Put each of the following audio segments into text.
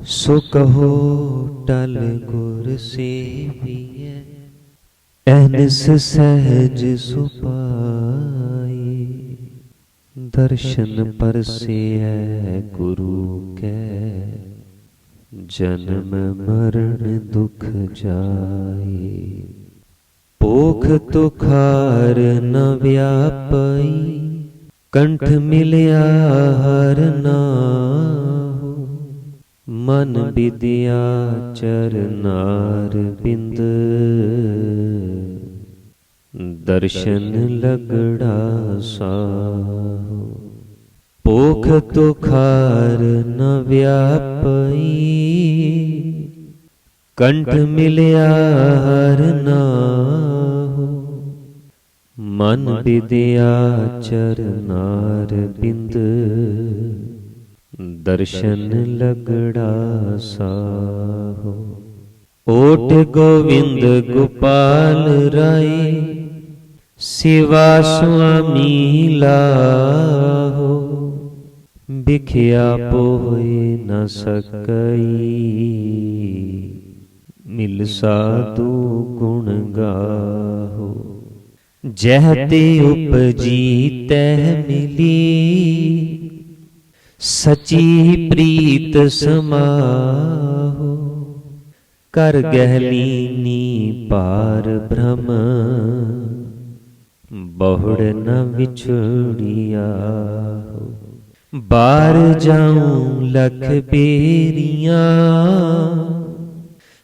ਸੋ ਕਹੋ, ਟਲ ਗੁਰ ਸੇਵੀਐ ਐਨਸ ਸਹਿਜ ਸੁਪਾਈ। ਦਰਸ਼ਨ ਪਰਸਿਐ ਗੁਰੂ ਕੈ, ਜਨਮ ਮਰਨ ਦੁਖ ਜਾਏ। ਭੋਖ ਤੁਖਾਰ ਨ ਵਿਆਪਈ, ਕੰਠ ਮਿਲਿਆ ਹਰ ਨਾਮ। ਮਨ ਵਿਦਿਆ ਚਰਨਾਰ ਬਿੰਦ ਦਰਸ਼ਨ ਲਗੜਾ ਸਾਹੁ। ਭੋਖ ਤੁਖਾਰ ਨ ਵਿਆਪਈ। ਕੰਠ ਮਿਲਿਆ ਹਰ ਨਾਹੁ। ਮਨ ਵਿਦਿਆ ਚਰਨਾਰ ਬਿੰਦ ਦਰਸ਼ਨ ਲਗੜਾ ਸਾਹੋ। ਓਟ ਗੋਵਿੰਦ ਗੋਪਾਲ ਰਾਏ ਸਿਵਾ ਸੁਆਮੀ ਲਾਹੋ। ਵਿਖਿਆ ਪੋਏ ਨ ਸਕਈ। ਮਿਲ ਸਾਧੂ ਗੁਣ ਗਾਹੋ। ਜਹ ਤੇ ਉਪਜੀ ਤਹ ਮਿਲੀ। ਸਚੀ ਪ੍ਰੀਤ ਸਮਾਹੋ। ਕਰ ਗਹਿਲੀਨੀ ਪਾਰ ਬ੍ਰਹਮ ਬਹੁੜ ਨ ਵਿਛੜਿਆ ਬਾਰ ਜਾਉ ਲਖ ਬੇਰੀਆਂ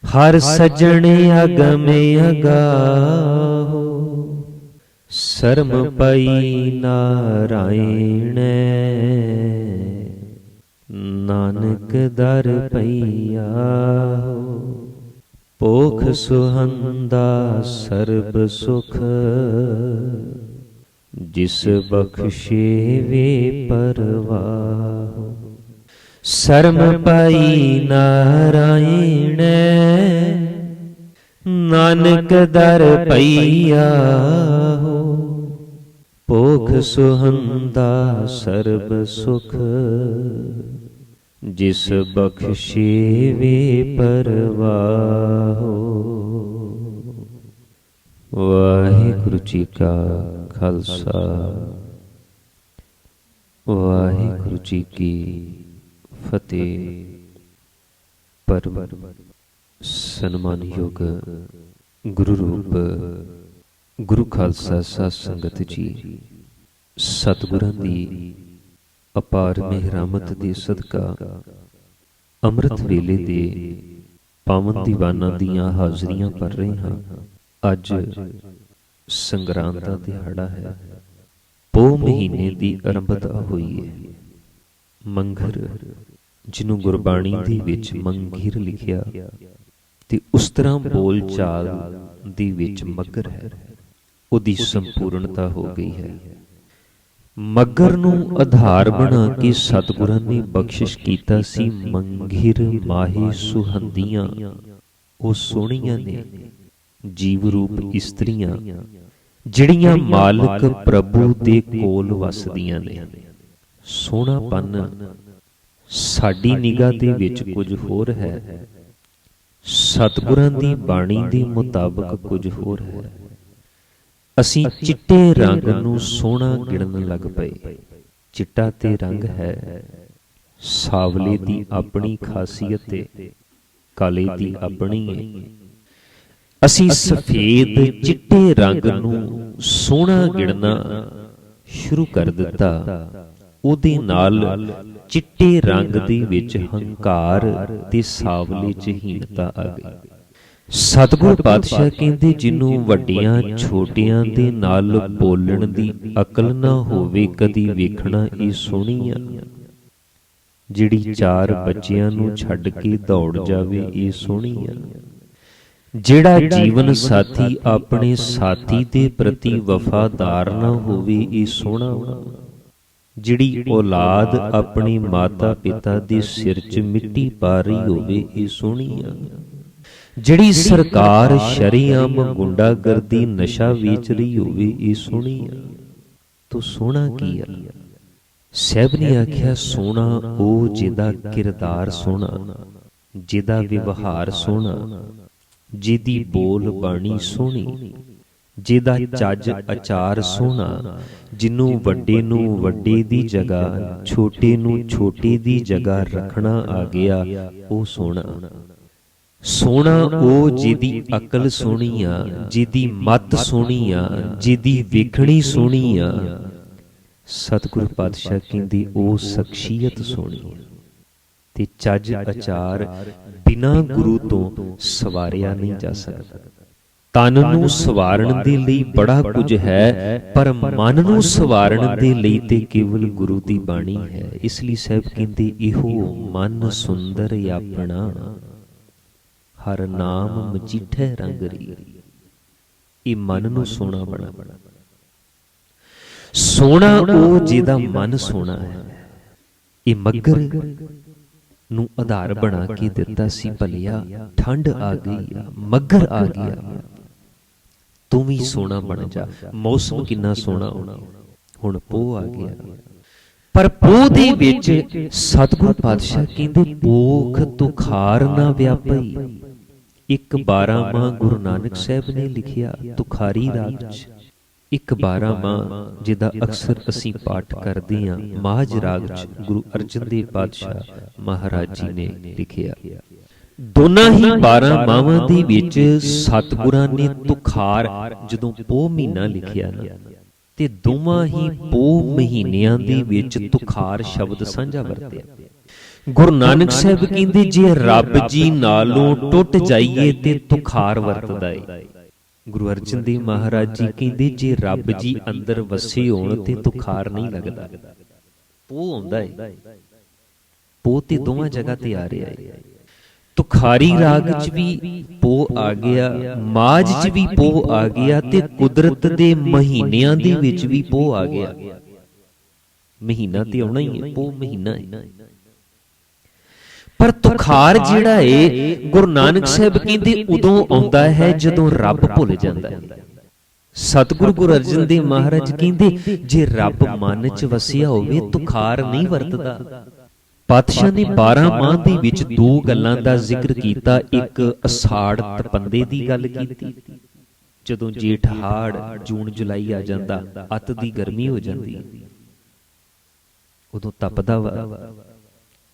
ਹਰ ਸਜਣ ਅਗਮ ਅਗਾਹੋ। ਸਰਮ ਪਈ ਨਾਰਾਇਣ। ਨਾਨਕ ਦਰ ਪਈਆ। ਪੋਖ ਸੁਹੰਦਾ ਸਰਬ ਸੁਖ। ਜਿਸ ਬਖਸ਼ੇ ਵੇ ਪਰਵਾਹ। ਸਰਮ ਪਾਈ ਨਾਰਾਇਣ। ਨਾਨਕ ਦਰ ਪਈਆ। ਭੋਖ ਸੁਹੰਦਾ ਸਰਬ ਸੁਖ। ਜਿਸ ਬਖਸ਼ੇ ਵੇ ਪਰਵਾਹੋ। ਵਾਹਿਗੁਰੂ ਜੀ ਕਾ ਖਾਲਸਾ। ਵਾਹਿਗੁਰੂ ਜੀ ਕੀ ਫਤਿਹ। ਪਰਮ ਸਨਮਾਨਯੋਗ ਗੁਰੂ ਰੂਪ ਗੁਰੂ ਖਾਲਸਾ ਸਾਧ ਸੰਗਤ ਜੀ, ਸਤਿਗੁਰਾਂ ਦੀ ਅਪਾਰ ਮਿਹਰਮਤ ਦੇ ਸਦਕਾ, ਅੰਮ੍ਰਿਤ ਵੇਲੇ ਦੇ ਪਾਵਨ ਦੀਵਾਨਾਂ ਦੀਆਂ ਹਾਜ਼ਰੀਆਂ ਭਰ ਰਹੇ ਹਾਂ। ਅੱਜ ਸੰਗਰਾਂਦ ਦਾ ਦਿਹਾੜਾ ਹੈ। ਪੋ ਮਹੀਨੇ ਦੀ ਆਰੰਭਤਾ ਹੋਈ ਹੈ। ਮੰਘਰ ਜਿਹਨੂੰ ਗੁਰਬਾਣੀ ਦੇ ਵਿੱਚ ਮੰਗੀਰ ਲਿਖਿਆ, ਤੇ ਉਸ ਤਰ੍ਹਾਂ ਬੋਲ ਚਾਲ ਦੇ ਵਿੱਚ ਮਗਰ ਹੈ। ਉਹਦੀ ਸੰਪੂਰਨਤਾ ਹੋ ਗਈ ਹੈ। ਮਗਰ ਨੂੰ ਆਧਾਰ ਬਣਾ ਕੇ ਸਤਿਗੁਰਾਂ ਨੇ ਬਖਸ਼ਿਸ਼ ਕੀਤਾ ਸੀ, ਮੰਗਿਰ ਮਾਹੀ ਸੁਹੰਦੀਆਂ। ਉਹ ਸੋਹਣੀਆਂ ਨੇ, ਜੀਵ ਰੂਪ ਇਸਤਰੀਆਂ, ਜਿਹੜੀਆਂ ਮਾਲਕ ਪ੍ਰਭੂ ਦੇ ਕੋਲ ਵਸਦੀਆਂ ਨੇ। ਸੋਹਣਾਪਨ ਸਾਡੀ ਨਿਗਾਹ ਦੇ ਵਿੱਚ ਕੁਝ ਹੋਰ ਹੈ। ਸਤਿਗੁਰਾਂ ਦੀ ਬਾਣੀ ਦੇ ਮੁਤਾਬਕ ਕੁਝ ਹੋਰ ਹੈ। ਅਸੀਂ ਚਿੱਟੇ ਰੰਗ ਨੂੰ ਸੋਹਣਾ ਗਿਣਨ ਲੱਗ ਪਏ। ਚਿੱਟਾ ਤੇ ਰੰਗ ਹੈ ਸਾਵਲੇ ਦੀ ਆਪਣੀ ਖਾਸੀਅਤ ਤੇ ਕਾਲੇ ਦੀ ਆਪਣੀ ਹੈ ਅਸੀਂ ਸਫੇਦ ਚਿੱਟੇ ਰੰਗ ਨੂੰ ਸੋਹਣਾ ਗਿਣਨਾ ਸ਼ੁਰੂ ਕਰ ਦਿੱਤਾ। ਉਹਦੇ ਨਾਲ ਚਿੱਟੇ ਰੰਗ ਦੇ ਵਿੱਚ ਹੰਕਾਰ ਤੇ ਸਾਵਲੇ ਚ ਹੀਣਤਾ ਆ ਗਈ। ਸਤਿਗੁਰ ਪਾਤਸ਼ਾਹ ਕਹਿੰਦੇ ਜਿਹਨੂੰ ਵੱਡੀਆਂ ਛੋਟੀਆਂ ਦੇ ਨਾਲ ਬੋਲਣ ਦੀ ਅਕਲ ਨਾ ਹੋਵੇ ਕਦੀ ਵੇਖਣਾ ਇਹ ਸੋਹਣੀ ਆ। ਜਿਹੜੀ ਚਾਰ ਬੱਚਿਆਂ ਨੂੰ ਛੱਡ ਕੇ ਦੌੜ ਜਾਵੇ ਇਹ ਸੋਹਣੀ ਆ। ਜਿਹੜਾ ਜੀਵਨ ਸਾਥੀ ਆਪਣੇ ਸਾਥੀ ਦੇ ਪ੍ਰਤੀ ਵਫਾਦਾਰ ਨਾ ਹੋਵੇ ਇਹ ਸੋਹਣਾ ਜਿਹੜੀ ਔਲਾਦ ਆਪਣੀ ਮਾਤਾ ਪਿਤਾ ਦੇ ਸਿਰ 'ਚ ਮਿੱਟੀ ਪਾ ਰਹੀ ਹੋਵੇ ਇਹ ਸੋਹਣੀ ਆ। ਜਿਹੜੀ ਸਰਕਾਰ ਸ਼ਰੀਆਮ ਗੁੰਡਾਗਰਦੀ ਨਸ਼ਾ ਵੇਚ ਰਹੀ ਹੋਵੇ ਇਹ ਸੋਹਣੀ ਆ। ਤੋ ਸੋਹਣਾ ਕੀ ਆ? ਸਹਿਬ ਨੇ ਆਖਿਆ ਸੋਹਣਾ ਉਹ ਜਿਹਦਾ ਕਿਰਦਾਰ ਸੋਹਣਾ ਜਿਹਦਾ ਵਿਵਹਾਰ ਸੋਹਣਾ ਜਿਹਦੀ ਬੋਲ ਬਾਣੀ ਸੋਹਣੀ ਜਿਹਦਾ ਚੱਜ ਅਚਾਰ ਸੋਹਣਾ ਜਿਹਨੂੰ ਵੱਡੇ ਨੂੰ ਵੱਡੇ ਦੀ ਜਗ੍ਹਾ ਛੋਟੇ ਨੂੰ ਛੋਟੇ ਦੀ ਜਗ੍ਹਾ ਰੱਖਣਾ ਆ ਗਿਆ ਉਹ ਸੋਹਣਾ। ਸੋਹਣਾ ਉਹ ਜਿਹਦੀ ਅਕਲ ਸੋਹਣੀ ਆ ਜਿਹਦੀ ਮੱਤ ਸੋਹਣੀ ਆ ਜਿਹਦੀ ਵੇਖਣੀ ਸੋਹਣੀ ਆ ਸਤਿਗੁਰ ਪਾਤਸ਼ਾਹ ਕਹਿੰਦੀ ਉਹ ਸ਼ਖਸੀਅਤ ਸੋਹਣੀ ਤੇ ਚੱਜ ਅਚਾਰ ਬਿਨਾ ਗੁਰੂ ਤੋਂ ਸਵਾਰਿਆ ਨਹੀਂ ਜਾ ਸਕਦਾ। ਤਨ ਨੂੰ ਸਵਾਰਨ ਦੇ ਲਈ ਬੜਾ ਕੁਝ ਹੈ ਪਰ ਮਨ ਨੂੰ ਸਵਾਰਨ ਦੇ ਲਈ ਤੇ ਕੇਵਲ ਗੁਰੂ ਦੀ ਬਾਣੀ ਹੈ। ਇਸ ਲਈ ਸਾਹਿਬ ਕਹਿੰਦੇ ਇਹੋ ਮਨ ਸੁੰਦਰ ਆਪਣਾ। ਹਰ ਨਾਮ ਮਜੀਠੇ ਰੰਗ ਰੀ ਇਹ ਮਨ ਨੂੰ ਸੋਹਣਾ ਬਣਾ। ਸੋਹਣਾ ਉਹ ਜਿਹਦਾ ਮਨ ਸੋਹਣਾ ਹੈ। ਇਹ ਮੱਗਰ ਨੂੰ ਆਧਾਰ ਬਣਾ ਕੇ ਦਿੱਤਾ ਸੀ, ਭਲਿਆ, ਠੰਡ ਆ ਗਈ ਆ, ਮੱਗਰ ਆ ਗਿਆ। ਤੂੰ ਵੀ ਸੋਹਣਾ ਬਣ ਜਾ। ਮੌਸਮ ਕਿੰਨਾ ਸੋਹਣਾ ਹੋਣਾ। ਹੁਣ ਪੋਹ ਆ ਗਿਆ। ਪਰ ਪੋਹ ਦੇ ਵਿੱਚ ਸਤਿਗੁਰ ਪਾਤਸ਼ਾਹ ਕਹਿੰਦੇ, ਪੋਖ ਤੁਖਾਰ ਨਾ ਵਿਆਪਈ। ਇੱਕ 12 ਮਾਹ ਗੁਰੂ ਨਾਨਕ ਸਾਹਿਬ ਨੇ ਲਿਖਿਆ ਤੁਖਾਰੀ ਰਾਗ ਚ ਇੱਕ 12 ਮਾਹ ਜਿਹਦਾ ਅਕਸਰ ਅਸੀਂ ਪਾਠ ਕਰਦੇ ਹਾਂ। ਮਾਝ ਰਾਗ ਚ ਗੁਰੂ ਅਰਜਨ ਦੇਵ ਪਾਤਸ਼ਾਹ ਮਹਾਰਾਜ ਜੀ ਨੇ ਲਿਖਿਆ। ਦੋਨਾਂ ਹੀ 12 ਮਾਵਾਂ ਦੇ ਵਿੱਚ ਸਤਿਗੁਰਾਂ ਨੇ ਤੁਖਾਰ ਜਦੋਂ ਪੋ ਮਹੀਨਾ ਲਿਖਿਆ ਨਾ ਤੇ ਦੋਵਾਂ ਹੀ ਪੋ ਮਹੀਨਿਆਂ ਦੇ ਵਿੱਚ ਤੁਖਾਰ ਸ਼ਬਦ ਸਾਂਝਾ ਵਰਤਿਆ। ਗੁਰੂ ਨਾਨਕ ਸਾਹਿਬ ਕਹਿੰਦੇ ਜੇ ਰੱਬ ਜੀ ਨਾਲੋਂ ਟੁੱਟ ਜਾਈਏ ਤੇ ਤੁਖਾਰ ਵਰਤਦਾ ਏ। ਗੁਰੂ ਅਰਜਨ ਦੇਵ ਮਹਾਰਾਜ ਜੀ ਕਹਿੰਦੇ ਜੇ ਰੱਬ ਜੀ ਅੰਦਰ ਵਸੇ ਹੋਣ ਤੇ ਤੁਖਾਰ ਨਹੀਂ ਲੱਗਦਾ। ਪੋ ਆਉਂਦਾ ਏ। ਪੋ ਤੇ ਦੋਵਾਂ ਜਗ੍ਹਾ ਤੇ ਆ ਰਿਹਾ ਏ। ਤੁਖਾਰੀ ਰਾਗ ਚ ਵੀ ਪੋ ਆ ਗਿਆ ਮਾਜ ਚ ਵੀ ਪੋ ਆ ਗਿਆ ਤੇ ਕੁਦਰਤ ਦੇ ਮਹੀਨਿਆਂ ਦੇ ਵਿੱਚ ਵੀ ਪੋ ਆ ਗਿਆ। ਮਹੀਨਾ ਤੇ ਆਉਣਾ ਹੀ ਹੈ ਪੋ ਮਹੀਨਾ ਹੈ। ਪਰ ਤੁਖਾਰ ਜਿਹੜਾ ਏ ਗੁਰੂ ਨਾਨਕ ਸਾਹਿਬ ਕਹਿੰਦੇ ਉਦੋਂ ਆਉਂਦਾ ਹੈ ਜਦੋਂ ਰੱਬ ਭੁੱਲ ਜਾਂਦਾ ਹੈ। ਸਤਿਗੁਰੂ ਗੁਰੂ ਅਰਜਨ ਦੇਵ ਮਹਾਰਾਜ ਕਹਿੰਦੇ ਜੇ ਰੱਬ ਮਨ ਚ ਵਸਿਆ ਹੋਵੇ ਤੁਖਾਰ ਨਹੀਂ ਵਰਤਦਾ। ਪਾਤਸ਼ਾਹ ਨੇ 12 ਮਾਹ ਦੇ ਵਿੱਚ ਦੋ ਗੱਲਾਂ ਦਾ ਜ਼ਿਕਰ ਕੀਤਾ ਇੱਕ ਅਸਾੜ ਤਪੰਦੇ ਦੀ ਗੱਲ ਕੀਤੀ। ਜਦੋਂ ਜੇਠ ਹਾੜ ਜੂਨ ਜੁਲਾਈ ਆ ਜਾਂਦਾ ਅਤ ਦੀ ਗਰਮੀ ਹੋ ਜਾਂਦੀ। ਉਦੋਂ ਤਪਦਾ ਵਾ।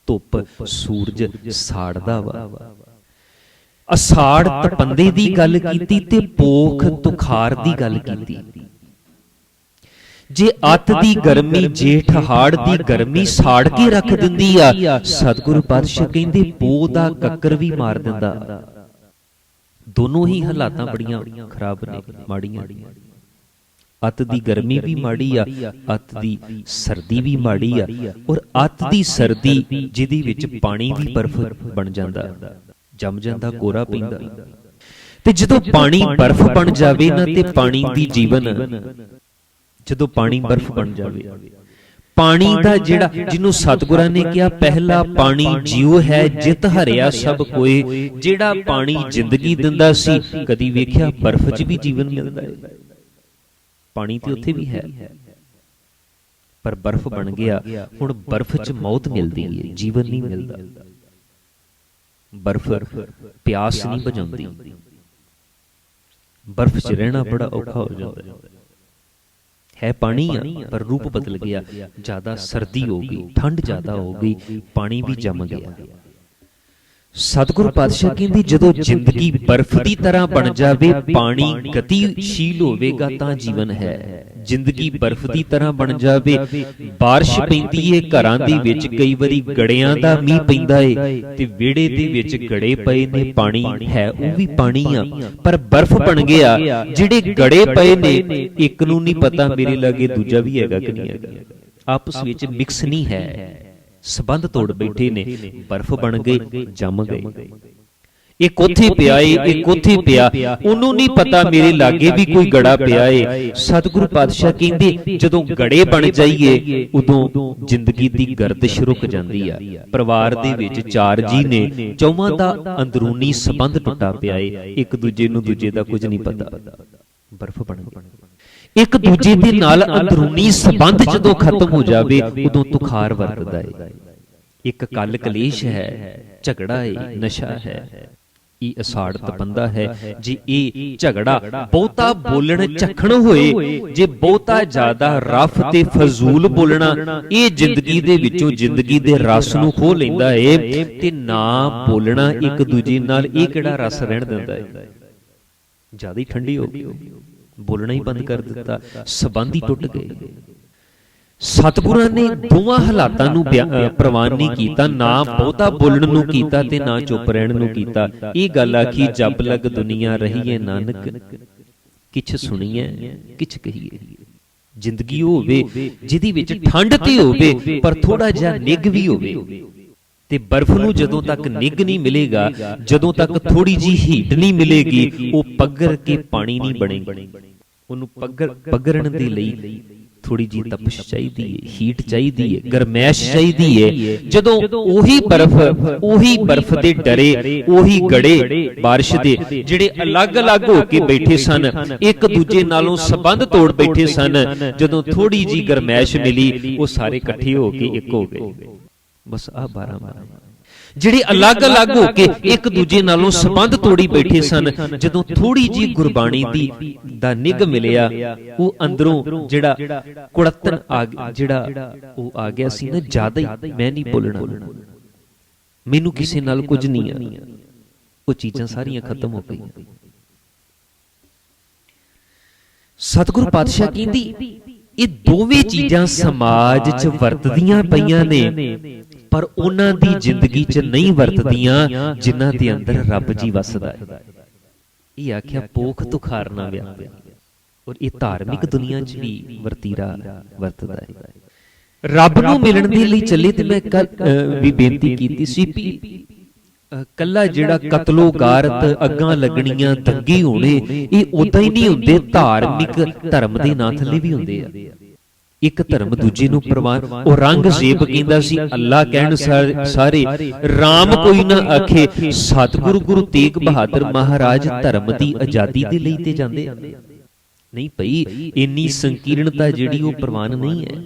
ਧੁੱਪ ਸੂਰਜ ਸਾੜਦਾ ਵਾ। ਅਸਾੜ ਤਪੰਦੇ ਦੀ ਗੱਲ ਕੀਤੀ ਤੇ ਪੋਖ ਤੁਖਾਰ ਦੀ ਗੱਲ ਕੀਤੀ। ਜੇ ਅੱਤ ਦੀ ਗਰਮੀ ਜੇਠ ਹਾੜ ਦੀ ਗਰਮੀ ਸਾੜ ਕੇ ਰੱਖ ਦਿੰਦੀ ਆ ਸਤਿਗੁਰੂ ਪਾਤਸ਼ਾਹ ਕਹਿੰਦੇ ਪੋ ਦਾ ਕੱਕਰ ਵੀ ਮਾਰ ਦਿੰਦਾ। ਦੋਨੋਂ ਹੀ ਹਾਲਾਤਾਂ ਬੜੀਆਂ ਖਰਾਬ ਨੇ ਮਾੜੀਆਂ। ਅੱਤ ਦੀ ਗਰਮੀ ਵੀ ਮਾੜੀ ਆ ਅੱਤ ਦੀ ਸਰਦੀ ਵੀ ਮਾੜੀ ਆ ਔਰ ਅੱਤ ਦੀ ਸਰਦੀ ਜਿਹਦੇ ਵਿੱਚ ਪਾਣੀ ਵੀ ਬਰਫ਼ ਬਣ ਜਾਂਦਾ ਜੰਮ ਜਾਂਦਾ ਕੋਰਾ ਪੈਂਦਾ। ਤੇ ਜਦੋਂ ਪਾਣੀ ਬਰਫ਼ ਬਣ ਜਾਵੇ ਨਾ ਤੇ ਪਾਣੀ ਦੀ ਜੀਵਨ ਜਦੋਂ ਪਾਣੀ ਬਰਫ਼ ਬਣ ਜਾਵੇ। ਪਾਣੀ ਦਾ ਜਿਹੜਾ ਜਿਹਨੂੰ ਸਤਿਗੁਰਾਂ ਨੇ ਕਿਹਾ ਪਹਿਲਾ ਪਾਣੀ ਜਿਉ ਹੈ ਜਿਤ ਹਰਿਆ ਸਭ ਕੋਏ। ਜਿਹੜਾ ਪਾਣੀ ਜ਼ਿੰਦਗੀ ਦਿੰਦਾ ਸੀ ਕਦੀ ਵੇਖਿਆ ਬਰਫ਼ 'ਚ ਵੀ ਜੀਵਨ ਮਿਲਦਾ ਹੈ। ਪਾਣੀ ਤੇ ਉੱਥੇ ਵੀ ਹੈ। ਪਰ ਬਰਫ਼ ਬਣ ਗਿਆ। ਹੁਣ ਬਰਫ਼ 'ਚ ਮੌਤ ਮਿਲਦੀ ਹੈ ਜੀਵਨ ਨਹੀਂ ਮਿਲਦਾ। ਬਰਫ਼ ਪਿਆਸ ਨਹੀਂ ਬੁਝਾਉਂਦੀ। ਬਰਫ਼ 'ਚ ਰਹਿਣਾ ਬੜਾ ਔਖਾ ਹੋ ਜਾਂਦਾ। ਹੈ ਹੈ ਪਾਣੀ ਆ ਪਰ ਰੂਪ ਬਦਲ ਗਿਆ। ਜ਼ਿਆਦਾ ਸਰਦੀ ਹੋ ਗਈ ਠੰਡ ਜ਼ਿਆਦਾ ਹੋ ਗਈ ਪਾਣੀ ਵੀ ਜੰਮ ਗਿਆ। ਸਤਿਗੁਰੂ ਪਾਤਸ਼ਾਹ ਕਹਿੰਦੀ ਜਦੋਂ ਜ਼ਿੰਦਗੀ ਬਰਫ਼ ਦੀ ਤਰ੍ਹਾਂ ਬਣ ਜਾਵੇ ਪਾਣੀ ਗਤੀਸ਼ੀਲ ਹੋਵੇਗਾ ਤਾਂ ਜੀਵਨ ਹੈ ਜ਼ਿੰਦਗੀ ਬਰਫ਼ ਦੀ ਤਰ੍ਹਾਂ ਬਣ ਜਾਵੇ بارش ਪੈਂਦੀ ਏ ਘਰਾਂ ਦੇ ਵਿੱਚ ਕਈ ਵਾਰੀ ਗੜਿਆਂ ਦਾ ਮੀਂਹ ਪੈਂਦਾ ਏ ਤੇ ਵਿਹੜੇ ਦੇ ਵਿੱਚ ਗੜੇ ਪਏ ਨੇ ਪਾਣੀ ਹੈ ਉਹ ਵੀ ਪਾਣੀ ਆ ਪਰ ਬਰਫ਼ ਬਣ ਗਿਆ ਜਿਹੜੇ ਗੜੇ ਪਏ ਨੇ ਇੱਕ ਨੂੰ ਨਹੀਂ ਪਤਾ ਮੇਰੇ ਲਾਗੇ ਦੂਜਾ ਵੀ ਹੈਗਾ ਕਿ ਨਹੀਂ ਹੈਗਾ ਆਪਸ ਵਿੱਚ ਮਿਕਸ ਨਹੀਂ ਹੈ ਸਬੰਧ ਤੋੜ ਬੈਠੇ ਨੇ ਬਰਫ਼ ਬਣ ਗਏ ਜੰਮ ਗਏ। ਇਹ ਕੋਥੇ ਪਿਆ ਏ ਇਹ ਕੋਥੇ ਪਿਆ। ਉਹਨੂੰ ਨਹੀਂ ਪਤਾ ਮੇਰੇ ਲਾਗੇ ਵੀ ਕੋਈ ਗੜਾ ਪਿਆ ਏ। ਸਤਿਗੁਰੂ ਪਾਤਸ਼ਾਹ ਕਹਿੰਦੇ ਜਦੋਂ ਗੜੇ ਬਣ ਜਾਈਏ ਉਦੋਂ ਜ਼ਿੰਦਗੀ ਦੀ ਗਰਦਿਸ਼ ਰੁਕ ਜਾਂਦੀ ਆ। ਪਰਿਵਾਰ ਦੇ ਵਿੱਚ ਚਾਰ ਜੀ ਨੇ ਚੌਵਾਂ ਦਾ ਅੰਦਰੂਨੀ ਸਬੰਧ ਟੁੱਟਾ ਪਿਆ ਏ। ਇੱਕ ਦੂਜੇ ਨੂੰ ਦੂਜੇ ਦਾ ਕੁਝ ਨਹੀਂ ਪਤਾ। ਬਰਫ਼ ਬਣ ਗਈ। ਇੱਕ ਦੂਜੇ ਦੇ ਨਾਲ ਅੰਦਰੂਨੀ ਸਬੰਧ ਜਦੋਂ ਖਤਮ ਹੋ ਜਾਵੇ ਉਦੋਂ ਤੁਖਾਰ ਵਰਤਦਾ ਏ। ਇੱਕ ਕਲ ਕਲੇਸ਼ ਹੈ ਝਗੜਾ ਹੈ ਨਸ਼ਾ ਹੈ। ਇਹ ਅਸਾੜਤ ਬੰਦਾ ਹੈ ਜੇ ਇਹ ਝਗੜਾ ਬਹੁਤਾ ਬੋਲਣ ਝਖਣ ਹੋਏ ਜੇ ਬਹੁਤਾ ਜ਼ਿਆਦਾ ਰਫ ਤੇ ਫਜ਼ੂਲ ਬੋਲਣਾ ਇਹ ਜ਼ਿੰਦਗੀ ਦੇ ਵਿੱਚੋਂ ਜ਼ਿੰਦਗੀ ਦੇ ਰਸ ਨੂੰ ਖੋਹ ਲੈਂਦਾ ਏ ਤੇ ਨਾ ਬੋਲਣਾ ਇੱਕ ਦੂਜੇ ਨਾਲ ਇਹ ਕਿਹੜਾ ਰਸ ਰਹਿਣ ਦਿੰਦਾ ਏ? ਜ਼ਿਆਦਾ ਹੀ ਠੰਡੀ ਹੋ ਗਈ। ਬੋਲਣਾ ਹੀ ਬੰਦ ਕਰ ਦਿੱਤਾ ਸਬੰਧ ਹੀ ਟੁੱਟ ਗਏ। ਸਤਿਗੁਰਾਂ ਨੇ ਦੋਵਾਂ ਹਾਲਾਤਾਂ ਨੂੰ ਪ੍ਰਵਾਨ ਨਹੀਂ ਕੀਤਾ ਨਾ ਬਹੁਤਾ ਬੋਲਣ ਨੂੰ ਕੀਤਾ ਤੇ ਨਾ ਚੁੱਪ ਰਹਿਣ ਨੂੰ ਕੀਤਾ। ਇਹ ਗੱਲ ਆਖੀ ਜਬ ਲਗ ਦੁਨੀਆ ਰਹੀਏ ਨਾਨਕ ਕਿਛ ਸੁਣੀਏ ਕਿਛ ਕਹੀਏ। ਜ਼ਿੰਦਗੀ ਉਹ ਹੋਵੇ ਜਿਹਦੀ ਵਿੱਚ ਠੰਡ ਤੇ ਹੋਵੇ ਪਰ ਥੋੜਾ ਜਿਹਾ ਨਿੱਗ ਵੀ ਹੋਵੇ। ਤੇ ਬਰਫ਼ ਨੂੰ ਜਦੋਂ ਤੱਕ ਨਿੱਗ ਨਹੀਂ ਮਿਲੇਗਾ ਜਦੋਂ ਤੱਕ ਥੋੜੀ ਜੀ ਹੀਟ ਨਹੀਂ ਮਿਲੇਗੀ ਉਹ ਪੱਗਰ ਕੇ ਪਾਣੀ ਨਹੀਂ ਬਣੇਗੀ ਉਹਨੂੰ ਪੱਗਰ ਪੱਗਰਨ ਦੇ ਲਈ ਥੋੜੀ ਜੀ ਤਪਸ਼ ਚਾਹੀਦੀ ਹੈ ਹੀਟ ਚਾਹੀਦੀ ਹੈ ਗਰਮੈਸ਼ ਚਾਹੀਦੀ ਹੈ ਜਦੋਂ ਉਹੀ ਬਰਫ਼ ਉਹੀ ਬਰਫ਼ ਦੇ ਡਰੇ ਉਹੀ ਗੜੇ بارش ਦੇ ਜਿਹੜੇ ਅਲੱਗ-ਅਲੱਗ ਹੋ ਕੇ ਬੈਠੇ ਸਨ ਇੱਕ ਦੂਜੇ ਨਾਲੋਂ ਸਬੰਧ ਤੋੜ ਬੈਠੇ ਸਨ ਜਦੋਂ ਥੋੜੀ ਜੀ ਗਰਮੈਸ਼ ਮਿਲੀ ਉਹ ਸਾਰੇ ਇਕੱਠੇ ਹੋ ਕੇ ਇੱਕ ਹੋ ਗਏ ਬਸ ਆ 12 12 ਜਿਹੜੇ ਅਲੱਗ-ਅਲੱਗ ਹੋ ਕੇ ਇੱਕ ਦੂਜੇ ਨਾਲੋਂ ਸਬੰਧ ਤੋੜੀ ਬੈਠੇ ਸਨ ਜਦੋਂ ਥੋੜੀ ਜੀ ਗੁਰਬਾਣੀ ਦੀ ਦਾ ਨਿਗ ਮਿਲਿਆ ਉਹ ਅੰਦਰੋਂ ਜਿਹੜਾ ਕੁੜਤਨ ਆ ਜਿਹੜਾ ਉਹ ਆ ਗਿਆ ਸੀ ਨਾ ਜ਼ਿਆਦਾ ਹੀ ਮੈਂ ਨਹੀਂ ਬੋਲਣਾ। ਮੈਨੂੰ ਕਿਸੇ ਨਾਲ ਕੁਝ ਨਹੀਂ ਆ। ਉਹ ਚੀਜ਼ਾਂ ਸਾਰੀਆਂ ਖਤਮ ਹੋ ਗਈਆਂ। ਸਤਿਗੁਰੂ ਪਾਤਸ਼ਾਹ ਕਹਿੰਦੀ ਇਹ ਦੋਵੇਂ ਚੀਜ਼ਾਂ ਸਮਾਜ 'ਚ ਵਰਤਦੀਆਂ ਪਈਆਂ ਨੇ। ਪਰ ਉਹਨਾਂ ਦੀ ਜ਼ਿੰਦਗੀ 'ਚ ਨਹੀਂ ਵਰਤਦੀਆਂ ਜਿਨ੍ਹਾਂ ਦੇ ਅੰਦਰ ਰੱਬ ਜੀ ਵਸਦਾ ਹੈ। ਇਹ ਆਖਿਆ ਪੋਖ ਤੁਖਾਰਨਾ ਵਿਆਪਿਆ ਔਰ ਇਹ ਧਾਰਮਿਕ ਦੁਨੀਆ 'ਚ ਵੀ ਵਰਤੀਰਾ ਵਰਤਦਾ ਹੈ। ਰੱਬ ਨੂੰ ਮਿਲਣ ਦੇ ਲਈ ਚੱਲੇ ਤੇ ਮੈਂ ਕੱਲ ਵੀ ਬੇਨਤੀ ਕੀਤੀ ਸੀ ਵੀ ਕੱਲਾ ਜਿਹੜਾ ਕਤਲੋ ਗਾਰਤ ਅੱਗਾਂ ਲੱਗਣੀਆਂ ਦੰਗੇ ਹੋਣੇ, ਇਹ ਉਦਾਂ ਹੀ ਨਹੀਂ ਹੁੰਦੇ, ਧਾਰਮਿਕ ਧਰਮ ਦੇ ਨਾਂ ਥੱਲੇ ਵੀ ਹੁੰਦੇ ਆ। ਇੱਕ ਧਰਮ ਦੂਜੇ ਨੂੰ ਪ੍ਰਵਾਨ ਉਹ ਰੰਗ ਜ਼ੇਬ ਕਹਿੰਦਾ ਸੀ ਅੱਲਾ ਕਹਿਣ ਸਾਰੇ RAM ਕੋਈ ਨਾ ਆਖੇ ਸਤਿਗੁਰੂ ਗੁਰੂ ਤੇਗ ਬਹਾਦਰ ਮਹਾਰਾਜ ਧਰਮ ਦੀ ਆਜ਼ਾਦੀ ਦੇ ਲਈ ਤੇ ਜਾਂਦੇ ਨਹੀਂ ਭਈ ਇੰਨੀ ਸੰਕੀਰਣਤਾ ਜਿਹੜੀ ਉਹ ਪ੍ਰਵਾਨ ਨਹੀਂ ਹੈ।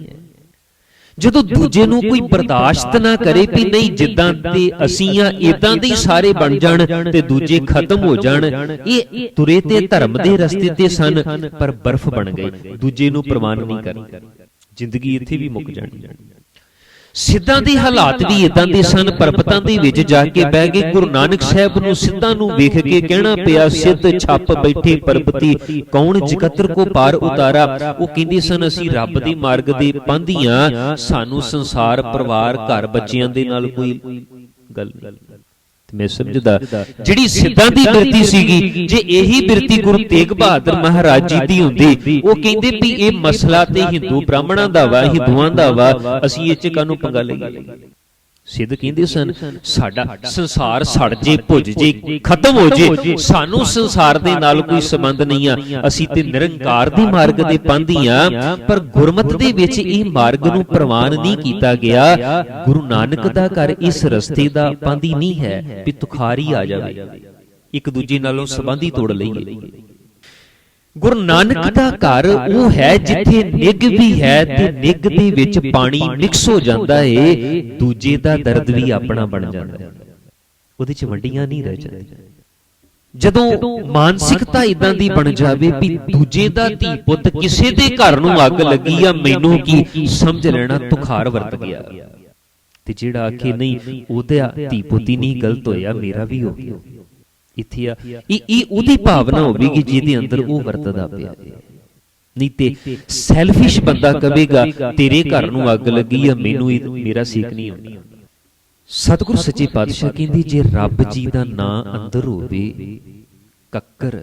ਜਦੋਂ ਦੂਜੇ ਨੂੰ ਕੋਈ ਬਰਦਾਸ਼ਤ ਨਾ ਕਰੇ ਵੀ ਨਹੀਂ ਜਿੱਦਾਂ ਤੇ ਅਸੀਂ ਆ ਇਦਾਂ ਦੇ ਹੀ ਸਾਰੇ ਬਣ ਜਾਣ ਤੇ ਦੂਜੇ ਖਤਮ ਹੋ ਜਾਣ। ਇਹ ਤੁਰੇ ਤੇ ਧਰਮ ਦੇ ਰਸਤੇ ਤੇ ਸਨ ਪਰ ਬਰਫ਼ ਬਣ ਗਏ ਦੂਜੇ ਨੂੰ ਪ੍ਰਵਾਨ ਨਹੀਂ ਕਰਨੀ ਜ਼ਿੰਦਗੀ ਇੱਥੇ ਵੀ ਮੁੱਕ ਜਾਣੀ। ਸਿੱਧਾਂ ਦੇ ਹਾਲਾਤ ਵੀ ਇਦਾਂ ਦੇ ਸਨ ਪਰਬਤਾਂ ਦੇ ਵਿੱਚ ਜਾ ਕੇ ਬਹਿ ਗਏ ਗੁਰੂ ਨਾਨਕ ਸਾਹਿਬ ਨੂੰ ਸਿੱਧਾਂ ਨੂੰ ਵੇਖ ਕੇ ਕਹਿਣਾ ਪਿਆ ਸਿੱਧ ਛੱਪ ਬੈਠੇ ਪਰਬਤੀ ਕੌਣ ਜਗਤਰ ਕੋ ਪਾਰ ਉਤਾਰਾ? ਉਹ ਕਹਿੰਦੇ ਸਨ ਅਸੀਂ ਰੱਬ ਦੇ ਮਾਰਗ ਦੇ ਪੰਧੀਆਂ ਸਾਨੂੰ ਸੰਸਾਰ ਪਰਿਵਾਰ ਘਰ ਬੱਚਿਆਂ ਦੇ ਨਾਲ ਕੋਈ ਗੱਲ ਨਹੀਂ। ਮੈਂ ਸਮਝਦਾ। ਜਿਹੜੀ ਸਿੱਧਾਂ ਦੀ ਬਿਰਤੀ ਸੀਗੀ ਜੇ ਇਹੀ ਬਿਰਤੀ ਗੁਰੂ ਤੇਗ ਬਹਾਦਰ ਮਹਾਰਾਜ ਜੀ ਦੀ ਹੁੰਦੀ ਉਹ ਕਹਿੰਦੇ ਵੀ ਇਹ ਮਸਲਾ ਤੇ ਹਿੰਦੂ ਬ੍ਰਾਹਮਣਾਂ ਦਾ ਵਾ ਹਿੰਦੂਆਂ ਦਾ ਵਾ ਅਸੀਂ ਇਹ ਚ ਕਾਨੂੰ ਪੰਗਾ ਲਈਏ? ਸਿੱਧ ਕਹਿੰਦੇ ਸਨ ਸਾਡਾ ਸੰਸਾਰ ਸੜ ਜੇ ਭੁੱਜ ਜੇ ਖਤਮ ਹੋ ਜੇ। ਸਾਨੂੰ ਸੰਸਾਰ ਦੇ ਨਾਲ ਕੋਈ ਸੰਬੰਧ ਨਹੀਂ ਆ। ਅਸੀਂ ਤੇ ਨਿਰੰਕਾਰ ਦੀ ਮਾਰਗ ਦੇ ਪੰਧੀਆਂ ਪਰ ਗੁਰਮਤ ਦੇ ਵਿੱਚ ਇਹ ਮਾਰਗ ਨੂੰ ਪ੍ਰਵਾਨ ਨਹੀਂ ਕੀਤਾ ਗਿਆ। ਗੁਰੂ ਨਾਨਕ ਦਾ ਘਰ ਇਸ ਰਸਤੇ ਦਾ ਪੰਧੀ ਨਹੀਂ ਹੈ ਵੀ ਤੁਖਾਰੀ ਆ ਜਾਵੇ। ਇੱਕ ਦੂਜੇ ਨਾਲੋਂ ਸੰਬੰਧੀ ਤੋੜ ਲਈਏ। ਗੁਰੂ ਨਾਨਕ ਦਾ ਘਰ ਉਹ ਹੈ ਜਿੱਥੇ ਨਿੱਗ ਵੀ ਹੈ ਤੇ ਨਿੱਗ ਦੇ ਵਿੱਚ ਪਾਣੀ ਮਿਕਸ ਹੋ ਜਾਂਦਾ ਏ ਦੂਜੇ ਦਾ ਦਰਦ ਵੀ ਆਪਣਾ ਬਣ ਜਾਂਦਾ। ਹੈ ਉਹਦੇ ਚ ਵੰਡੀਆਂ ਨਹੀਂ ਰਹਿ ਜਾਂਦੀਆਂ। ਜਦੋਂ ਮਾਨਸਿਕਤਾ ਇਦਾਂ ਦੀ ਬਣ ਜਾਵੇ ਵੀ ਦੂਜੇ ਦਾ ਧੀ ਪੁੱਤ ਕਿਸੇ ਦੇ ਘਰ ਨੂੰ ਅੱਗ ਲੱਗੀ ਆ ਮੈਨੂੰ ਕੀ ਸਮਝ ਲੈਣਾ ਤੁਖਾਰ ਵਰਤ ਗਿਆ। ਤੇ ਜਿਹੜਾ ਆਖੇ ਨਹੀਂ ਉਹਦਾ ਧੀ ਪੁੱਤੀ ਨਹੀਂ ਗਲਤ ਹੋਇਆ ਮੇਰਾ ਵੀ ਹੋ ਗਿਆ। ਇੱਥੇ ਆ। ਇਹ ਇਹ ਉਹਦੀ ਭਾਵਨਾ ਹੋਵੇਗੀ ਜਿਹਦੇ ਅੰਦਰ ਉਹ ਵਰਤਦਾ ਪਿਆ। ਨਹੀਂ ਤੇ ਸੈਲਫਿਸ਼ ਬੰਦਾ ਕਵੇਗਾ ਤੇਰੇ ਘਰ ਨੂੰ ਅੱਗ ਲੱਗੀ ਆ ਮੈਨੂੰ ਮੇਰਾ ਸੀਕ ਨਹੀਂ ਆਉਂਦੀ ਸਤਿਗੁਰ ਸੱਚੇ ਪਾਤਸ਼ਾਹ ਕਹਿੰਦੀ ਜੇ ਰੱਬ ਜੀ ਦਾ ਨਾਂ ਅੰਦਰ ਹੋਵੇ ਕੱਕਰ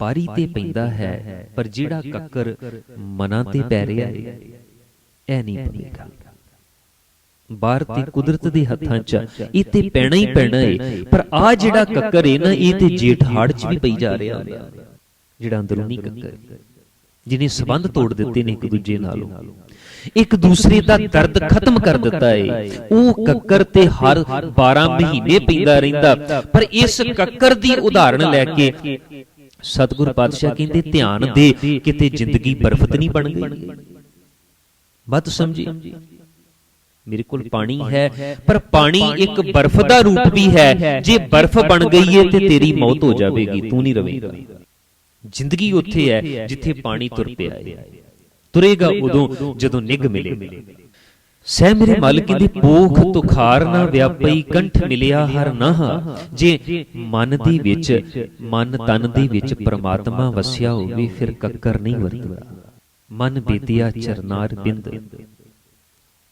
ਬਾਰੀ ਤੇ ਪੈਂਦਾ ਹੈ ਪਰ ਜਿਹੜਾ ਕੱਕਰ ਮਨਾਂ ਤੇ ਪੈ ਰਿਹਾ ਹੈ ਇਹ ਨਹੀਂ ਪਵੇਗਾ ਬਾਹਰ ਤੇ ਕੁਦਰਤ ਦੇ ਹੱਥਾਂ 'ਚ ਇਹ ਤੇ ਪੈਣਾ ਹੀ ਪੈਣਾ ਏ। ਪਰ ਆ ਜਿਹੜਾ ਕੱਕਰ ਏ ਨਾ ਇਹ ਤੇ ਜੇਠ ਹਾੜ 'ਚ ਵੀ ਪਈ ਜਾ ਰਿਹਾ ਜਿਹੜਾ ਅੰਦਰੂਨੀ ਕੱਕਰ ਜਿਨੇ ਸਬੰਧ ਤੋੜ ਦਿੱਤੇ ਨੇ ਇੱਕ ਦੂਜੇ ਨਾਲੋਂ। ਇੱਕ ਦੂਸਰੇ ਦਾ ਦਰਦ ਖਤਮ ਕਰ ਦਿੱਤਾ ਏ। ਉਹ ਕੱਕਰ ਤੇ ਹਰ 12 ਮਹੀਨੇ ਪੈਂਦਾ ਰਹਿੰਦਾ। ਪਰ ਇਸ ਕੱਕਰ ਦੀ ਉਦਾਹਰਣ ਲੈ ਕੇ ਸਤਿਗੁਰ ਪਾਤਸ਼ਾਹ ਕਹਿੰਦੇ ਧਿਆਨ ਦੇ ਕਿਤੇ ਜ਼ਿੰਦਗੀ ਬਰਫਤ ਨਹੀਂ ਬਣ ਗਈ ਬੱਤ ਸਮਝੀ। ਮੇਰੇ ਕੋਲ ਪਾਣੀ ਹੈ ਪਰ ਪਾਣੀ ਇੱਕ ਬਰਫ਼ ਦਾ ਰੂਪ ਵੀ ਹੈ। ਜੇ ਬਰਫ਼ ਬਣ ਗਈ ਏ ਤੇ ਤੇਰੀ ਮੌਤ ਹੋ ਜਾਵੇਗੀ। ਤੂੰ ਨਹੀਂ ਰਵੇਂਗਾ ਜ਼ਿੰਦਗੀ ਉੱਥੇ ਹੈ ਜਿੱਥੇ ਪਾਣੀ ਤੁਰ ਪਿਆ ਏ ਤੁਰੇਗਾ ਉਦੋਂ ਜਦੋਂ ਨਿਗ ਮਿਲੇ। ਸਹਿ ਮੇਰੇ ਮਾਲਕੀ ਦੀ ਪੋਖ ਤੁਖਾਰ ਨਾ ਵਿਆਪਈ ਕੰਠ ਮਿਲਿਆ ਹਰ ਨਾਹ। ਜੇ ਮਨ ਦੀ ਵਿੱਚ ਮਨ ਤਨ ਦੇ ਵਿੱਚ ਪ੍ਰਮਾਤਮਾ ਵਸਿਆ ਹੋਵੇ ਫਿਰ ਕੱਕਰ ਨਹੀਂ ਵਰਤਦਾ। ਮਨ ਬੀਤਿਆ ਚਰਨਾਰ ਬਿੰਦ।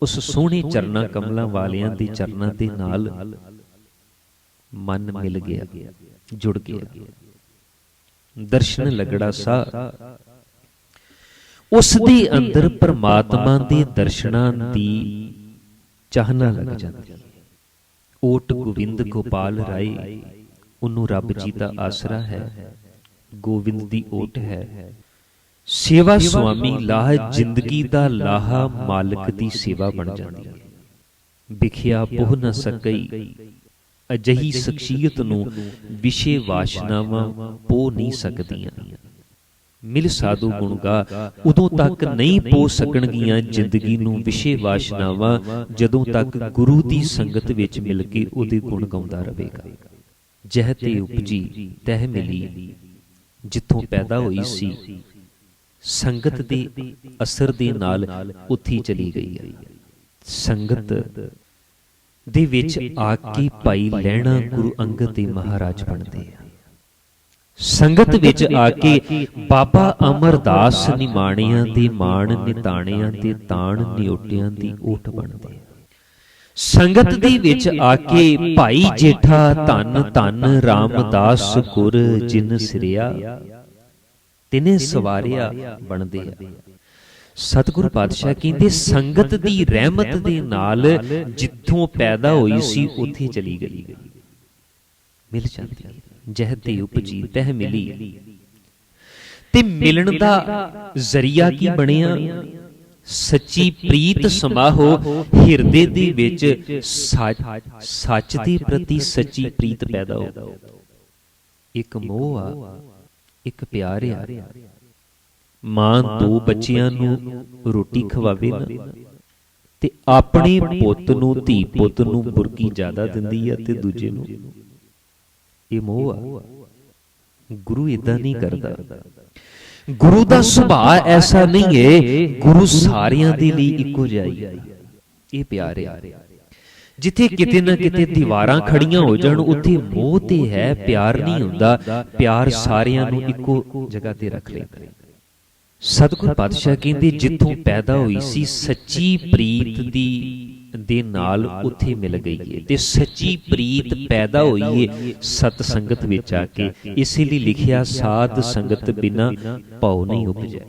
ਉਸ ਸੋਹਣੇ ਚਰਨਾ ਕਮਲਾਂ ਵਾਲਿਆਂ ਦੇ ਚਰਨਾਂ ਦੇ ਨਾਲ ਮਨ ਮਿਲ ਗਿਆ, ਜੁੜ ਗਿਆ। ਦਰਸ਼ਨ ਲਗੜਾ ਸਾ ਉਸ ਦੇ ਅੰਦਰ ਪਰਮਾਤਮਾ ਦੇ ਦਰਸ਼ਨਾਂ ਦੀ ਚਾਹਨਾ ਲੱਗ ਜਾਂਦੀ ਹੈ। ਓਟ ਗੋਬਿੰਦ ਗੋਪਾਲ ਰਾਏ, ਉਹਨੂੰ ਰੱਬ ਜੀ ਦਾ ਆਸਰਾ ਹੈ। ਗੋਬਿੰਦ ਦੀ ਓਟ ਹੈ। ਸੇਵਾ ਸੁਆਮੀ ਲਾਹ ਜ਼ਿੰਦਗੀ ਦਾ ਲਾਹਾ ਮਾਲਕ ਦੀ ਸੇਵਾ ਬਣ ਜਾਂਦੀ ਹੈ। ਵਿਖਿਆ ਪੁਹ ਨਾ ਸਕਈ। ਅਜਹੀ ਸ਼ਖਸੀਅਤ ਨੂੰ ਵਿਸ਼ੇ ਵਾਸ਼ਨਾਵਾਂ ਪੋ ਨਹੀਂ ਸਕਦੀਆਂ। ਮਿਲ ਸਾਧੂ ਗੁਣ ਗਾ ਉਦੋਂ ਤੱਕ ਨਹੀਂ ਪੋ ਸਕਣਗੀਆਂ ਜ਼ਿੰਦਗੀ ਨੂੰ ਵਿਸ਼ੇ ਵਾਸ਼ਨਾਵਾਂ ਜਦੋਂ ਤੱਕ ਗੁਰੂ ਦੀ ਸੰਗਤ ਵਿੱਚ ਮਿਲ ਕੇ ਉਹਦੇ ਗੁਣ ਗਾਉਂਦਾ ਰਹੇਗਾ। ਜਹ ਤੇ ਉਪਜੀ ਤਹਿ ਮਿਲੀ ਜਿੱਥੋਂ ਪੈਦਾ ਹੋਈ ਸੀ। ਸੰਗਤ ਦੇ ਅਸਰ ਦੇ ਨਾਲ ਉੱਥੀ ਚਲੀ ਗਈ। ਹੈ ਸੰਗਤ ਦੇ ਵਿੱਚ ਆ ਕੇ ਪਾਈ ਲੈਣਾ ਗੁਰੂ ਅੰਗਦ ਦੇ ਮਹਾਰਾਜ ਬਣਦੇ ਆ। ਸੰਗਤ ਵਿੱਚ ਆ ਕੇ ਬਾਬਾ ਅਮਰਦਾਸ ਨਿਮਾਣਿਆਂ ਦੇ ਮਾਣ, ਨਿਤਾਣਿਆਂ ਤੇ ਤਾਣ, ਨਿਉਟਿਆਂ ਦੀ ਓਟ ਬਣਦੇ ਆ। ਸੰਗਤ ਦੇ ਵਿੱਚ ਆ ਕੇ ਭਾਈ ਜੇਠਾ ਧੰਨ ਧੰਨ ਰਾਮਦਾਸ ਗੁਰ ਜਿਨ ਸਿਰਿਆ। ਤਿਨੇ ਸਵਾਰਿਆ ਬਣਦੇ ਆ। ਸਤਿਗੁਰ ਪਾਤਸ਼ਾਹ ਕਹਿੰਦੇ ਸੰਗਤ ਦੀ ਰਹਿਮਤ ਦੇ ਨਾਲ ਜਿੱਥੋਂ ਪੈਦਾ ਹੋਈ ਸੀ ਉੱਥੇ ਚਲੀ ਗਈ। ਮਿਲ ਜਾਂਦੀ ਜਹ ਤੇ ਉਪਜੀ ਤਹਿ ਮਿਲੀ। ਤੇ ਮਿਲਣ ਦਾ ਜ਼ਰੀਆ ਕੀ ਬਣਿਆ? ਸੱਚੀ ਪ੍ਰੀਤ ਸਮਾਹੋ ਹਿਰਦੇ ਦੇ ਵਿੱਚ ਸੱਚ ਦੇ ਪ੍ਰਤੀ ਸੱਚੀ ਪ੍ਰੀਤ ਪੈਦਾ ਹੋ। ਇੱਕ ਮੋਹ ਆ। ਇੱਕ ਪਿਆਰ ਆ। ਮਾਂ ਦੋ ਬੱਚਿਆਂ ਨੂੰ ਰੋਟੀ ਖਵਾਵੇ ਨਾ ਤੇ ਆਪਣੇ ਪੁੱਤ ਨੂੰ ਧੀ ਪੁੱਤ ਨੂੰ ਬੁਰਕੀ ਜ਼ਿਆਦਾ ਦਿੰਦੀ ਆ ਤੇ ਦੂਜੇ ਨੂੰ ਇਹ ਮੋਹ ਆ। ਗੁਰੂ ਇਦਾਂ ਨਹੀਂ ਕਰਦਾ। ਗੁਰੂ ਦਾ ਸੁਭਾਅ ਐਸਾ ਨਹੀਂ ਹੈ ਗੁਰੂ ਸਾਰਿਆਂ ਦੇ ਲਈ ਇੱਕੋ ਜਿਹਾ ਹੀ ਇਹ ਪਿਆਰ ਹੈ ਜਿੱਥੇ ਕਿਤੇ ਨਾ ਕਿਤੇ ਦੀਵਾਰਾਂ ਖੜੀਆਂ ਹੋ ਜਾਣ ਉੱਥੇ ਮੋਹ ਤੇ ਹੈ ਪਿਆਰ ਨਹੀਂ ਹੁੰਦਾ ਪਿਆਰ ਸਾਰਿਆਂ ਨੂੰ ਇੱਕੋ ਜਗ੍ਹਾ ਤੇ ਰੱਖ ਲੈਂਦਾ ਸਤਿਗੁਰ ਪਾਤਸ਼ਾਹ ਕਹਿੰਦੇ ਜਿੱਥੋਂ ਪੈਦਾ ਹੋਈ ਸੀ ਸੱਚੀ ਪ੍ਰੀਤ ਦੀ ਦੇ ਨਾਲ ਉੱਥੇ ਮਿਲ ਗਈ ਹੈ। ਤੇ ਸੱਚੀ ਪ੍ਰੀਤ ਪੈਦਾ ਹੋਈ ਹੈ ਸਤ ਸੰਗਤ ਵਿੱਚ ਆ ਕੇ ਇਸੇ ਲਈ ਲਿਖਿਆ ਸਾਧ ਸੰਗਤ ਬਿਨਾ ਭਉ ਨਹੀਂ ਉਪਜੈ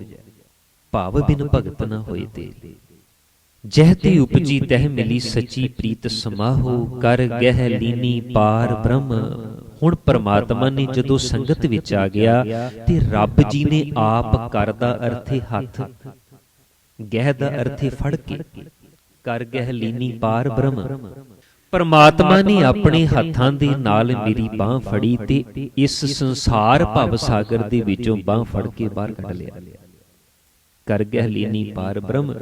ਭਾਵ ਬਿਨ ਭਗਤ ਨਾ ਹੋਏ ਤੇ। ਜਹ ਤੇ ਉਪਜੀ ਤਹਿ ਮਿਲੀ ਸੱਚੀ ਪ੍ਰੀਤ ਸਮਾਹੋ ਕਰ ਗਹਿ ਲੀਨੀ ਪਾਰ ਬ੍ਰਹਮ। ਹੁਣ ਪਰਮਾਤਮਾ ਨੇ ਜਦੋਂ ਸੰਗਤ ਵਿੱਚ ਆ ਗਿਆ ਤੇ ਰੱਬ ਜੀ ਨੇ ਆਪ ਕਰਦਾ ਅਰਥੇ ਹੱਥ। ਗਹਿ ਦਾ ਅਰਥੇ ਫੜ ਕੇ ਕਰ ਗਹਿ ਲੀਨੀ ਪਾਰ ਬ੍ਰਹਮ। ਪਰਮਾਤਮਾ ਨੇ ਆਪਣੇ ਹੱਥਾਂ ਦੇ ਨਾਲ ਮੇਰੀ ਬਾਹ ਫੜੀ ਤੇ ਇਸ ਸੰਸਾਰ ਭਵ ਸਾਗਰ ਦੇ ਵਿੱਚੋਂ ਬਾਹ ਫੜ ਕੇ ਬਾਹਰ ਕੱਢ ਲਿਆ। ਕਰ ਗਹਿ ਲੀਨੀ ਪਾਰ ਬ੍ਰਹਮ।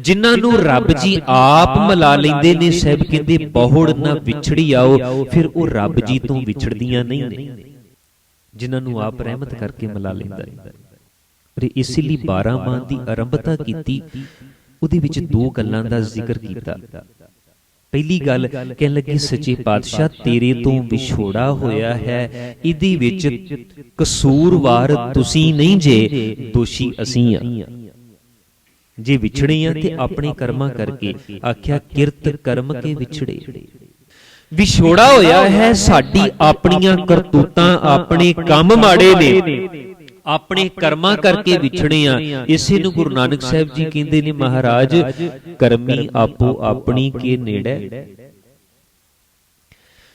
ਜਿਨ੍ਹਾਂ ਨੂੰ ਰੱਬ ਜੀ ਆਪ ਮਿਲਾ ਲੈਂਦੇ ਨੇ ਸਹਿਬ ਕਹਿੰਦੇ ਬਹੁੜ ਨਾ ਵਿਛੜੀ ਆਓ ਫਿਰ ਉਹ ਰੱਬ ਜੀ ਤੋਂ ਵਿਛੜਦੀਆਂ ਨਹੀਂ ਨੇ। ਜਿਨ੍ਹਾਂ ਨੂੰ ਆਪ ਰਹਿਮਤ ਕਰਕੇ ਮਿਲਾ ਲੈਂਦਾ ਹੈ ਪਰ ਇਸ ਲਈ 12 ਮਾਹ ਦੀ ਆਰੰਭਤਾ ਕੀਤੀ ਉਹਦੇ ਵਿੱਚ ਦੋ ਗੱਲਾਂ ਦਾ ਜ਼ਿਕਰ ਕੀਤਾ। ਪਹਿਲੀ ਗੱਲ ਕਹਿਣ ਲੱਗੀ ਸੱਚੇ ਪਾਤਸ਼ਾਹ ਤੇਰੇ ਤੋਂ ਵਿਛੋੜਾ ਹੋਇਆ ਹੈ। ਇਹਦੇ ਵਿੱਚ ਕਸੂਰਵਾਰ ਤੁਸੀਂ ਨਹੀਂ ਜੇ ਦੋਸ਼ੀ ਅਸੀਂ ਆ ਜੇ ਵਿਛੜੇ ਆ ਤੇ ਆਪਣੇ ਕਰਮਾਂ ਕਰਕੇ ਆਖਿਆ ਕਿਰਤ ਕਰਮ ਕੇ ਵਿਛੜੇ। ਵਿਛੋੜਾ। ਹੋਇਆ ਹੈ ਸਾਡੀ ਆਪਣੀਆਂ ਕਰਤੂਤਾਂ ਆਪਣੇ ਕੰਮ ਮਾੜੇ ਨੇ। ਆਪਣੇ ਕਰਮਾਂ ਕਰਕੇ ਵਿਛੜੇ ਆ। ਇਸੇ ਨੂੰ ਗੁਰੂ ਨਾਨਕ ਸਾਹਿਬ ਜੀ ਕਹਿੰਦੇ ਨੇ ਮਹਾਰਾਜ ਕਰਮੀ ਆਪੋ ਆਪਣੀ ਕੇ ਨੇੜੇ।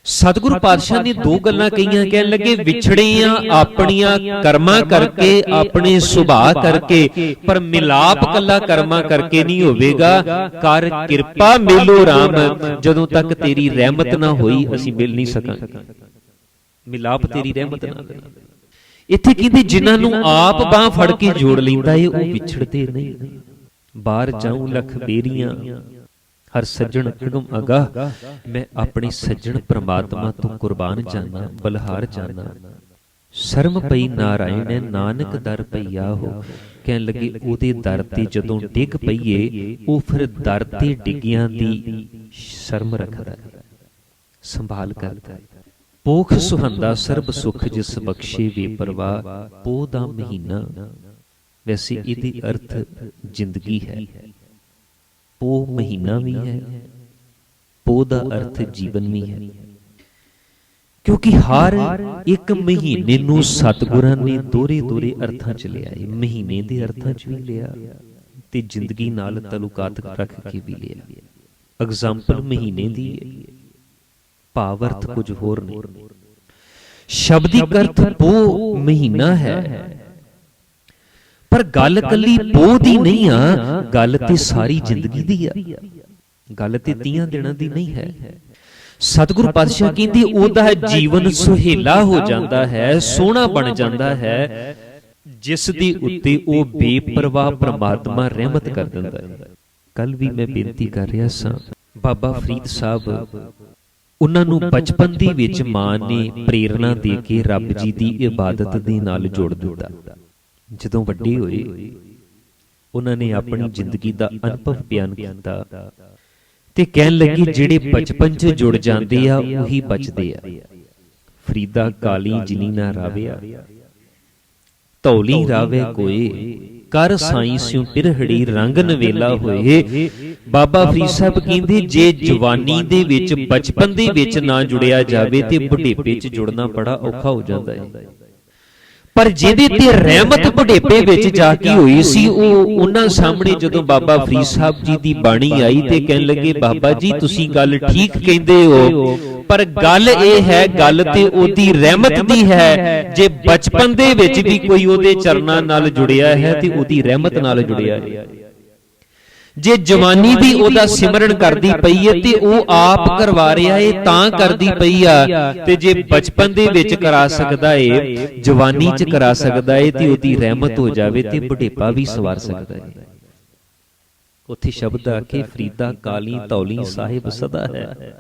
ਸਤਿਗੁਰੂ ਪਾਤਸ਼ਾਹ ਨੇ ਦੋ ਗੱਲਾਂ ਕਹੀਆਂ ਕਹਿਣ ਲੱਗੇ ਵਿਛੜੇ ਆ ਆਪਣੀਆਂ ਕਰਮਾਂ ਕਰਕੇ ਆਪਣੇ ਸੁਭਾਅ ਕਰਕੇ ਪਰ ਮਿਲਾਪ ਕੱਲਾ ਕਰਮਾਂ ਕਰਕੇ ਨਹੀਂ ਹੋਵੇਗਾ। ਕਰ ਕਿਰਪਾ ਮੇਲੋ RAM ਜਦੋਂ ਤੱਕ ਤੇਰੀ ਰਹਿਮਤ ਨਾ ਹੋਈ ਅਸੀਂ ਮਿਲ ਨਹੀਂ ਸਕਾਂਗੇ। ਮਿਲਾਪ ਤੇਰੀ ਰਹਿਮਤ ਨਾਲ ਇੱਥੇ ਕਹਿੰਦੇ ਜਿਨ੍ਹਾਂ ਨੂੰ ਆਪ ਬਾਹ ਫੜ ਕੇ ਜੋੜ ਲੈਂਦਾ ਏ ਉਹ ਵਿਛੜਦੇ ਨਹੀਂ। ਬਾਹਰ ਜਾਉ ਲਖ ਬੇਰੀਆਂ। ਹਰ ਸੱਜਣ ਅਗਮ ਅਗਾਹ। ਮੈਂ ਆਪਣੇ ਸੱਜਣ ਪ੍ਰਮਾਤਮਾ ਤੋਂ ਕੁਰਬਾਨ ਜਾਣਾ ਬਲਹਾਰ ਜਾਣਾ ਸ਼ਰਮ ਪਈ ਨਾਰਾਇਣ ਨਾਨਕ ਦਰ ਪਈਆ ਹੋ। ਕਹਿਣ ਲੱਗੇ, ਉਹਦੇ ਦਰ ਤੇ ਜਦੋਂ ਡਿੱਗ ਪਈਏ, ਉਹ ਫਿਰ ਦਰ ਤੇ ਡਿੱਗਿਆਂ ਦੀ ਸ਼ਰਮ ਰੱਖਦਾ ਸੰਭਾਲ ਕਰਦਾ ਪੋਖ ਸੁਹੰਦਾ, ਸਰਬ ਸੁਖ ਜਿਸ ਬਖਸ਼ੇ ਵੇ ਪਰਵਾਹ ਪੋ ਦਾ ਮਹੀਨਾ। ਵੈਸੇ ਇਹਦੀ ਅਰਥ ਜ਼ਿੰਦਗੀ ਹੈ। ਪੋ ਮਹੀਨਾ ਵੀ ਹੈ। ਪੋ ਦਾ ਅਰਥ ਜੀਵਨ ਵੀ ਹੈ। ਕਿਉਂਕਿ ਹਰ ਇੱਕ ਮਹੀਨੇ ਨੂੰ ਸਤਿਗੁਰਾਂ ਨੇ ਦੋਰੇ ਦੋਰੇ ਅਰਥਾਂ ਚ ਲਿਆ ਹੈ। ਮਹੀਨੇ ਦੇ ਅਰਥਾਂ ਚ ਵੀ ਲਿਆ ਤੇ ਜ਼ਿੰਦਗੀ ਨਾਲ ਤਾਲੁਕਾਤ ਰੱਖ ਕੇ ਵੀ ਲਿਆ। ਐਗਜ਼ਾਮਪਲ ਮਹੀਨੇ ਦੀ ਹੈ। ਭਾਵ ਅਰਥ ਕੁਝ ਹੋਰ ਨਹੀਂ ਸ਼ਬਦਿਕ ਅਰਥ ਪੋ ਮਹੀਨਾ ਹੈ। ਪਰ ਗੱਲ ਕੱਲੀ ਪੋ ਦੀ ਨਹੀਂ ਆ ਗੱਲ ਤੇ ਸਾਰੀ ਜ਼ਿੰਦਗੀ ਦੀ ਆ। ਗੱਲ ਤੇ 30 ਦਿਨਾਂ ਦੀ ਨਹੀਂ ਹੈ। ਸਤਿਗੁਰ ਪਾਤਸ਼ਾਹ ਕਹਿੰਦੇ ਉਹਦਾ ਜੀਵਨ ਸੁਹੇਲਾ ਹੋ ਜਾਂਦਾ ਹੈ ਸੋਹਣਾ ਬਣ ਜਾਂਦਾ ਹੈ ਜਿਸ ਦੇ ਉੱਤੇ ਉਹ ਬੇਪਰਵਾਹ ਪ੍ਰਮਾਤਮਾ ਰਹਿਮਤ ਕਰ ਦਿੰਦਾ ਹੈ। ਕੱਲ ਵੀ ਮੈਂ ਬੇਨਤੀ ਕਰ ਰਿਹਾ ਸਾਂ। ਬਾਬਾ ਫਰੀਦ ਸਾਹਿਬ ਉਹਨਾਂ ਨੂੰ ਬਚਪਨ ਦੇ ਵਿੱਚ ਮਾਂ ਨੇ ਪ੍ਰੇਰਣਾ ਦੇ ਕੇ ਰੱਬ ਜੀ ਦੀ ਇਬਾਦਤ ਦੇ ਨਾਲ ਜੋੜ ਦਿੱਤਾ। ਜਦੋਂ ਵੱਡੇ ਹੋਏ ਉਹਨਾਂ ਨੇ ਆਪਣੀ ਜ਼ਿੰਦਗੀ ਦਾ ਅਨੁਭਵ ਬਿਆਨ ਕੀਤਾ। ਤੇ ਕਹਿਣ ਲੱਗੇ ਜਿਹੜੇ ਬਚਪਨ 'ਚ ਜੁੜ ਜਾਂਦੇ ਆ ਉਹੀ ਬਚਦੇ ਆ। ਫਰੀਦਾ ਕਾਲੀ ਜਿਨੀ ਨਾ ਰਾਵਿਆ ਧੌਲੀ ਰਾਵੇ ਕੋਏ ਕਰ ਸਾਈ ਸਿਉ ਪਿਰਹੜੀ ਰੰਗ ਨਵੇਲਾ ਹੋਏ। ਬਾਬਾ ਫਰੀਦ ਸਾਹਿਬ ਕਹਿੰਦੇ ਜੇ ਜਵਾਨੀ ਦੇ ਵਿੱਚ ਬਚਪਨ ਦੇ ਵਿੱਚ ਨਾ ਜੁੜਿਆ ਜਾਵੇ ਤੇ ਬੁਢੇਪੇ 'ਚ ਜੁੜਨਾ ਬੜਾ ਔਖਾ ਹੋ। ਜਾਂਦਾ ਹੈ। ਪਰ ਜਿਹਦੇ ਤੇ ਰਹਿਮਤ ਬੁਢੇਪੇ ਵਿੱਚ ਜਾ ਕੇ ਹੋਈ ਸੀ ਉਹ ਉਹਨਾਂ ਸਾਹਮਣੇ ਜਦੋਂ ਬਾਬਾ ਫਰੀਦ ਸਾਹਿਬ ਜੀ ਦੀ ਬਾਣੀ ਆਈ ਤੇ ਕਹਿਣ ਲੱਗੇ ਬਾਬਾ ਜੀ ਤੁਸੀਂ ਗੱਲ ਠੀਕ ਕਹਿੰਦੇ ਹੋ ਪਰ ਗੱਲ ਇਹ ਹੈ ਗੱਲ ਤੇ ਉਹਦੀ ਰਹਿਮਤ ਦੀ ਹੈ। ਜੇ ਬਚਪਨ ਦੇ ਵਿੱਚ ਵੀ ਕੋਈ ਉਹਦੇ ਚਰਨਾਂ ਨਾਲ ਜੁੜਿਆ ਹੈ ਤੇ ਉਹਦੀ ਰਹਿਮਤ ਨਾਲ ਜੁੜਿਆ ਹੈ। ਜੇ ਜਵਾਨੀ ਵੀ ਉਹਦਾ ਸਿਮਰਨ ਕਰਦੀ ਪਈ ਏ ਤੇ ਉਹ ਆਪ ਕਰਵਾ ਰਿਹਾ ਏ ਤਾਂ ਕਰਦੀ ਪਈ ਆ। ਤੇ ਜੇ ਬਚਪਨ ਦੇ ਵਿੱਚ ਕਰਾ ਸਕਦਾ ਏ ਜਵਾਨੀ 'ਚ ਕਰਾ ਸਕਦਾ ਏ ਤੇ ਉਹਦੀ ਰਹਿਮਤ ਹੋ ਜਾਵੇ ਤੇ ਬੁਢੇਪਾ ਵੀ ਸਵਾਰ ਸਕਦਾ ਏ। ਉੱਥੇ ਸ਼ਬਦ ਆ ਕੇ ਫਰੀਦਾ ਕਾਲੀ ਤੌਲੀ ਸਾਹਿਬ ਸਦਾ ਹੈ।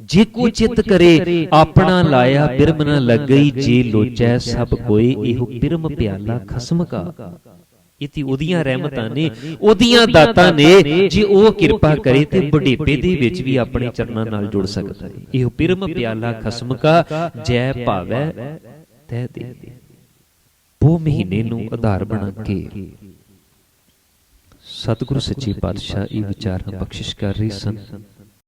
ਜੇ ਕੋ ਚਿਤ ਕਰੇ ਆਪਣਾ ਲਾਇਆ ਬਿਰਮ ਨ ਲੱਗਈ ਜੇ ਲੋਚੈ ਸਭ ਕੋਏ ਇਹੋ ਬਿਰਮ ਪਿਆਲਾ ਖਸਮ ਕਾ। ਇਹ ਤੇ ਉਹਦੀਆਂ ਰਹਿਮਤਾਂ ਨੇ ਉਹਦੀਆਂ ਦਾਤਾਂ ਨੇ ਜੇ ਉਹ ਕਿਰਪਾ ਕਰੇ ਤੇ ਬੁਢੇਪੇ ਦੇ ਵਿੱਚ ਵੀ ਆਪਣੇ ਚਰਨਾਂ ਨਾਲ ਜੁੜ ਸਕਦਾ ਹੈ ਇਹ ਪਿਰਮ ਪਿਆਲਾ ਖਸਮ ਕਾ ਜੈ ਭਾਵੈ ਤੈ ਦੇ ਉਹ ਮਹੀਨੇ ਨੂੰ ਆਧਾਰ ਬਣਾ ਕੇ। ਸਤਿਗੁਰੂ ਸੱਚੇ ਪਾਤਸ਼ਾਹ ਇਹ ਵਿਚਾਰਾਂ ਬਖਸ਼ਿਸ਼ ਕਰ ਰਹੇ ਸਨ।